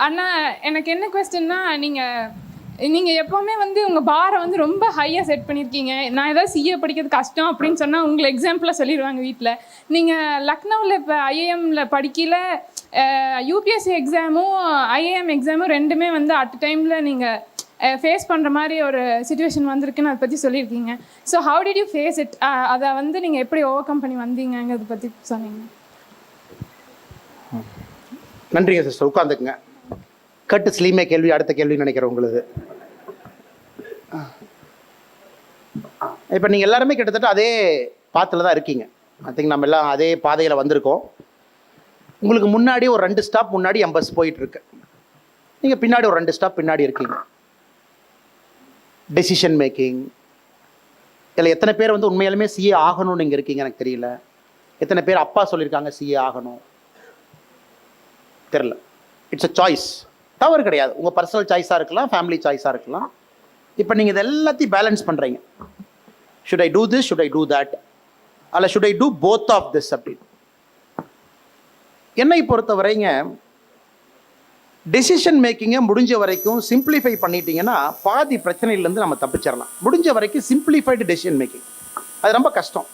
அண்ணா எனக்கு என்ன கொஸ்டின்னா நீங்கள் நீங்கள் எப்போவுமே வந்து உங்கள் பாரை வந்து ரொம்ப ஹையாக செட் பண்ணியிருக்கீங்க நான் ஏதாவது சிஏ படிக்கிறது கஷ்டம் அப்படின்னு சொன்னால் உங்களை எக்ஸாம்பிளாக சொல்லிடுவாங்க வீட்டில் நீங்கள் லக்னோவில் இப்போ ஐஏஎம்மில் படிக்கல யூபிஎஸ்சி எக்ஸாமும் ஐஏஎம் எக்ஸாமும் ரெண்டுமே வந்து அட் டைமில் நீங்கள் ஃபேஸ் பண்ணுற மாதிரி ஒரு சுச்சுவேஷன் வந்திருக்குன்னு அதை பற்றி சொல்லியிருக்கீங்க so how did you face it அதை வந்து நீங்கள் எப்படி ஓவர் கம் பண்ணி வந்தீங்கங்கிறத பற்றி சொன்னீங்க. நன்றிங்க சிஸ்டர் உட்காந்துக்குங்க கட்டு ஸ்லீமே கேள்வி அடுத்த கேள்வி நினைக்கிறேன் உங்களுக்கு. இப்போ நீங்கள் எல்லாருமே கிட்டத்தட்ட அதே பாத்தில் தான் இருக்கீங்க. ஐ திங்க் நம்ம எல்லாம் அதே பாதையில் வந்திருக்கோம். உங்களுக்கு முன்னாடி ஒரு ரெண்டு ஸ்டாப் முன்னாடி என் பஸ் போயிட்டுருக்கு. நீங்கள் பின்னாடி ஒரு ரெண்டு ஸ்டாப் பின்னாடி இருக்கீங்க. டெசிஷன் மேக்கிங் இதில் எத்தனை பேர் வந்து உண்மையாலுமே சிஏ ஆகணும்னு இங்கே இருக்கீங்க எனக்கு தெரியல. எத்தனை பேர் அப்பா சொல்லியிருக்காங்க சிஏ ஆகணும். தெரில இட்ஸ் அ சாய்ஸ் தவறு கிடையாது. உங்கள் பர்சனல் சாய்ஸாக இருக்கலாம் ஃபேமிலி சாய்ஸாக இருக்கலாம். இப்போ நீங்கள் இது எல்லாத்தையும் பேலன்ஸ் பண்ணுறீங்க should I do this should I do that அல்ல should I do both of this அப்படின்னு. என்னை பொறுத்த வரைங்க டெசிஷன் மேக்கிங்கை முடிஞ்ச வரைக்கும் சிம்பிளிஃபை பண்ணிட்டீங்கன்னா பாதி பிரச்சனையிலேருந்து நம்ம தப்பிச்சிடலாம் முடிஞ்ச வரைக்கும் சிம்பிளிஃபைடு டெசிஷன் மேக்கிங் அது ரொம்ப கஷ்டம்.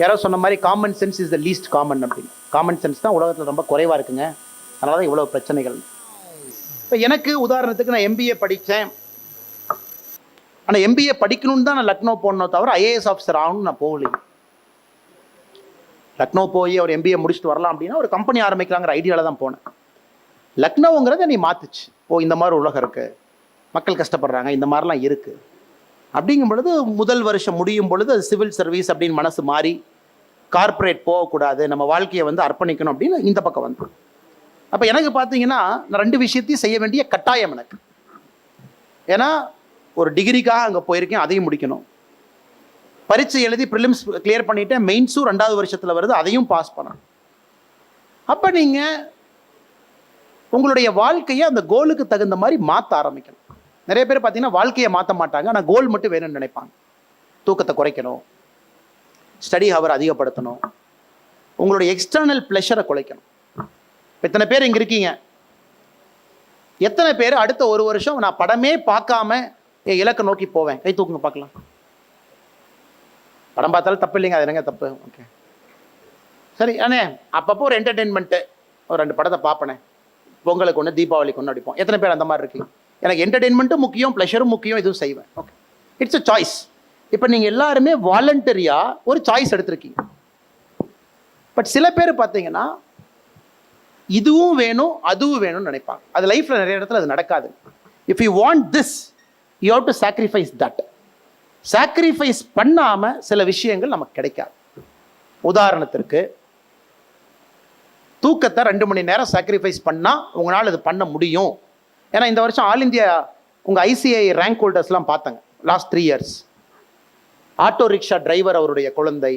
யாரோ சொன்ன மாதிரி common sense is the least common அப்படின்னு. காமன் சென்ஸ் தான் உலகத்தில் ரொம்ப குறைவாக இருக்குங்க. அதனால தான் இவ்வளோ பிரச்சனைகள். இப்போ எனக்கு உதாரணத்துக்கு நான் எம்பிஏ படித்தேன் ஆனால் எம்பிஏ படிக்கணும்னு தான் நான் லக்னோ போடணும் தவிர ஐஏஎஸ் ஆஃபீஸர் ஆகணும்னு நான் போகலையே லக்னோ போய் அவர் எம்பிஏ முடிச்சுட்டு வரலாம் அப்படின்னா ஒரு கம்பெனி ஆரம்பிக்கலாங்கிற ஐடியாவில் தான் போனேன். லக்னோங்கிறத நீ மாத்துச்சு. ஓ இந்த மாதிரி உலகம் இருக்கு. மக்கள் கஷ்டப்படுறாங்க இந்த மாதிரிலாம் இருக்கு. அப்படிங்கும் பொழுது முதல் வருஷம் முடியும் பொழுது அது சிவில் சர்வீஸ் அப்படின்னு மனசு மாறி கார்ப்பரேட் போகக்கூடாது நம்ம வாழ்க்கையை வந்து அர்ப்பணிக்கணும் அப்படின்னு இந்த பக்கம் வந்துடும் அப்போ எனக்கு பார்த்தீங்கன்னா நான் ரெண்டு விஷயத்தையும் செய்ய வேண்டிய கட்டாயம் எனக்கு. ஏன்னா ஒரு டிகிரிக்காக அங்கே போயிருக்கேன் அதையும் முடிக்கணும். பரீட்சை எழுதி ப்ரிலிம்ஸ் கிளியர் பண்ணிவிட்டேன் மெயின்ஸும் ரெண்டாவது வருஷத்தில் வருது அதையும் பாஸ் பண்ணணும். அப்போ நீங்கள் உங்களுடைய வாழ்க்கையை அந்த கோலுக்கு தகுந்த மாதிரி மாற்ற ஆரம்பிக்கணும். நிறைய பேர் பார்த்தீங்கன்னா வாழ்க்கையை மாற்ற மாட்டாங்க ஆனால் கோல் மட்டும் வேணும்னு நினைப்பாங்க. தூக்கத்தை குறைக்கணும். ஸ்டடி ஹவர் அதிகப்படுத்தணும். உங்களுடைய எக்ஸ்டர்னல் ப்ளஷரை குறைக்கணும். இத்தனை பேர் இங்கே இருக்கீங்க? எத்தனை பேர் அடுத்த ஒரு வருஷம் நான் படமே பார்க்காம என் இலக்கை நோக்கி போவேன்? கை தூக்குங்க பார்க்கலாம். படம் பார்த்தாலும் தப்பு இல்லைங்க அது என்னங்க தப்பு? ஓகே. சரி அண்ணே அப்பப்போ ஒரு என்டர்டெயின்மெண்ட்டு ஒரு ரெண்டு படத்தை பார்ப்பனே. பொங்கலுக்கு ஒன்று தீபாவளிக்கு ஒன்று அடிப்போம் எத்தனை பேர் அந்த மாதிரி இருக்கீங்க? எனக்கு என்டர்டெயின்மெண்ட்டும் முக்கியம் ப்ளஷரும் முக்கியம் இதுவும் செய்வேன். ஓகே. இட்ஸ் அ சாய்ஸ் இப்போ நீங்கள் எல்லாருமே வாலண்டரியாக ஒரு சாய்ஸ் எடுத்திருக்கீங்க. பட் சில பேர் பார்த்தீங்கன்னா இதுவும் வேணும் அதுவும் வேணும்னு நினைப்பாங்க. அது லைஃப்பில் நிறைய இடத்துல அது நடக்காது. If you want this you have to sacrifice that sacrifice பண்ணாமல் சில விஷயங்கள் நமக்கு கிடைக்காது. உதாரணத்திற்கு தூக்கத்தை ரெண்டு மணி நேரம் சாக்ரிஃபைஸ் பண்ணால் உங்களால் இது பண்ண முடியும். ஏன்னா இந்த வருஷம் ஆல் இந்தியா உங்கள் ஐசிஐ ரேங்க் ஹோல்டர்ஸ்லாம் பார்த்தாங்க. Last three years auto rickshaw driver அவருடைய குழந்தை.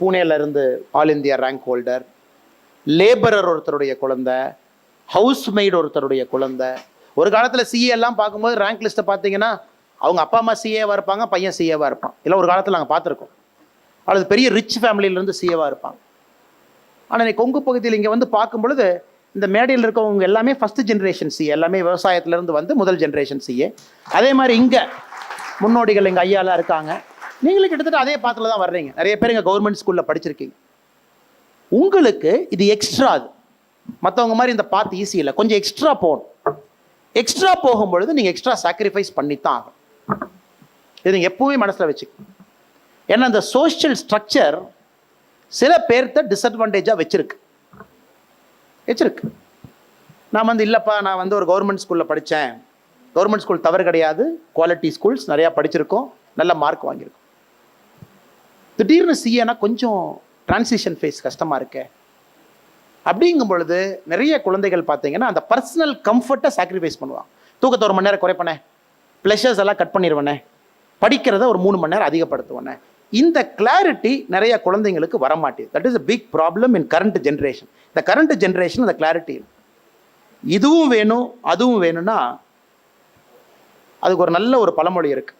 பூனேலேருந்து all India rank holder labourer ஒருத்தருடைய குழந்தை ஹவுஸ் மெய்டு ஒருத்தருடைய குழந்தை. ஒரு காலத்தில் சிஏ எல்லாம் பார்க்கும்போது ரேங்க் லிஸ்ட்டை பார்த்தீங்கன்னா அவங்க அப்பா அம்மா சிஏவாக இருப்பாங்க பையன் சிஏவாக இருப்பான். இல்லை ஒரு காலத்தில் நாங்கள் பார்த்துருக்கோம். அல்லது பெரிய ரிச் ஃபேமிலியிலேருந்து சிஏவாக இருப்பாங்க. ஆனால் இன்னைக்கு கொங்கு பகுதியில் இங்கே வந்து பார்க்கும் பொழுது இந்த மேடையில் இருக்கவங்க எல்லாமே ஃபஸ்ட்டு ஜென்ரேஷன் சிஏ எல்லாமே விவசாயத்திலேருந்து வந்து முதல் ஜென்ரேஷன் சிஏ அதே மாதிரி இங்கே முன்னோடிகள் எங்கள் ஐயாலாம் இருக்காங்க. நீங்களும் கிட்டத்தட்ட அதே பாத்தில் தான் வர்றீங்க. நிறைய பேர் இங்கே கவர்மெண்ட் ஸ்கூலில் படிச்சிருக்கீங்க. உங்களுக்கு இது எக்ஸ்ட்ரா அது. மற்றவங்க மாதிரி இந்த பார்த்து ஈஸி இல்லை. கொஞ்சம் எக்ஸ்ட்ரா போகணும். எக்ஸ்ட்ரா போகும்பொழுது நீங்கள் எக்ஸ்ட்ரா சாக்ரிஃபைஸ் பண்ணித்தான் ஆகும் இது நீங்கள் எப்பவுமே மனசில் வச்சுக்கணும். ஏன்னா இந்த சோஷியல் ஸ்ட்ரக்சர் சில பேர்த்த டிஸ்அட்வான்டேஜாக வச்சிருக்கு. வச்சிருக்கு. நான் வந்து இல்லைப்பா நான் வந்து ஒரு கவர்மெண்ட் ஸ்கூலில் படித்தேன். கவர்மெண்ட் ஸ்கூல் தவறு கிடையாது. குவாலிட்டி ஸ்கூல்ஸ் நிறையா படிச்சிருக்கோம். நல்ல மார்க் வாங்கியிருக்கோம். திடீர்னு சிஏனா கொஞ்சம் டிரான்சிஷன் ஃபேஸ் கஷ்டமாக இருக்கு. அப்படிங்கும் பொழுது நிறைய குழந்தைகள் பார்த்தீங்கன்னா அந்த பர்சனல் கம்ஃபர்ட்டை சாக்ரிஃபைஸ் பண்ணுவாங்க. தூக்கத்தை ஒரு மணி நேரம் குறைப்பனே. ப்ளஷர்ஸ் எல்லாம் கட் பண்ணிடுவனே படிக்கிறத ஒரு மூணு மணி நேரம் அதிகப்படுத்துவனே. இந்த கிளாரிட்டி நிறைய குழந்தைங்களுக்கு வரமாட்டேது. That is a big problem in current generation இந்த கரண்ட் ஜென்ரேஷன் அந்த கிளாரிட்டி இதுவும் வேணும் அதுவும் வேணும்னா அதுக்கு ஒரு நல்ல ஒரு பழமொழி இருக்கு.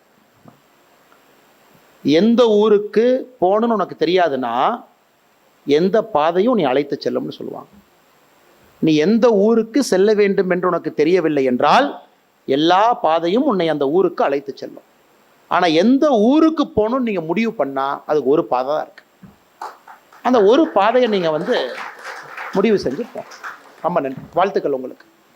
எந்த ஊருக்கு போகணும்னு உனக்கு தெரியாதுன்னா எந்த பாதையும் நீ அழைத்து செல்லும்னு சொல்லுவாங்க. நீ எந்த ஊருக்கு செல்ல வேண்டும் என்று உனக்கு தெரியவில்லை என்றால் எல்லா பாதையும் உன்னை அந்த ஊருக்கு அழைத்து செல்லும். ஆனால் எந்த ஊருக்கு போகணும்னு நீங்கள் முடிவு பண்ணால் அதுக்கு ஒரு பாதை தான் இருக்கு. அந்த ஒரு பாதையை நீங்கள் வந்து முடிவு செஞ்சு போங்க ரொம்ப நன்றி. வாழ்த்துக்கள் உங்களுக்கு.